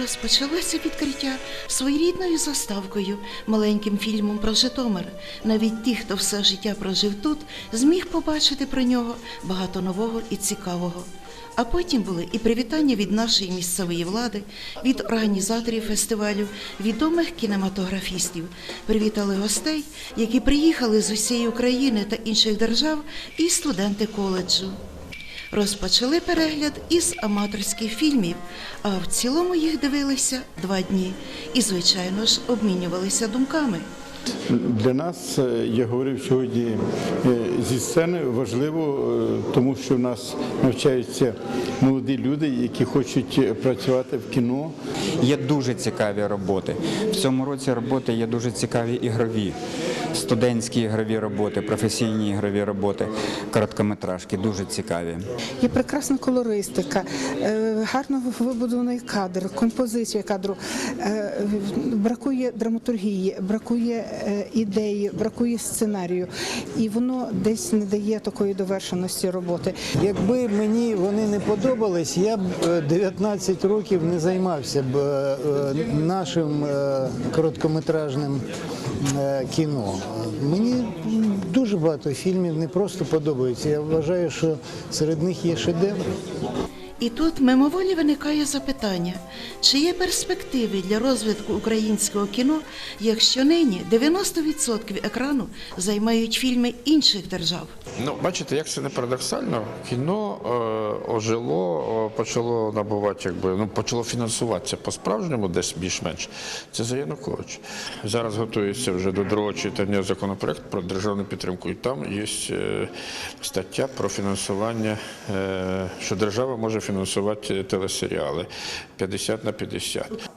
Розпочалося відкриття своєрідною заставкою, маленьким фільмом про Житомир. Навіть ті, хто все життя прожив тут, зміг побачити про нього багато нового і цікавого. А потім були і привітання від нашої місцевої влади, від організаторів фестивалю, відомих кінематографістів. Привітали гостей, які приїхали з усієї України та інших держав, і студенти коледжу. Розпочали перегляд із аматорських фільмів, а в цілому їх дивилися два дні і, звичайно ж, обмінювалися думками. Для нас, е, я говорив сьогодні е, зі сцени, важливо, е, тому що в нас навчаються молоді люди, які хочуть працювати в кіно. Є дуже цікаві роботи. В цьому році роботи є дуже цікаві ігрові, студентські ігрові роботи, професійні ігрові роботи, короткометражки, дуже цікаві. Є прекрасна колористика, е, гарно вибудований кадр, композиція кадру. Е, Бракує драматургії, бракує е, ідеї, бракує сценарію, і воно десь не дає такої довершеності роботи. Якби мені вони не подобались, я б е, 19 років не займався б нашим короткометражним кіно. Мені дуже багато фільмів не просто подобається. Я вважаю, що серед них є шедеври. І тут мимоволі виникає запитання, чи є перспективи для розвитку українського кіно, якщо нині 90% екрану займають фільми інших держав. Ну, бачите, як це не парадоксально, кіно е, ожило, е, почало набувати, якби ну почало фінансуватися по-справжньому, десь більш-менш. Це за Янукович. Зараз готується вже до другого читання законопроект про державну підтримку. І там є е, стаття про фінансування, е, що держава може фінансувати телесеріали 50 на 50.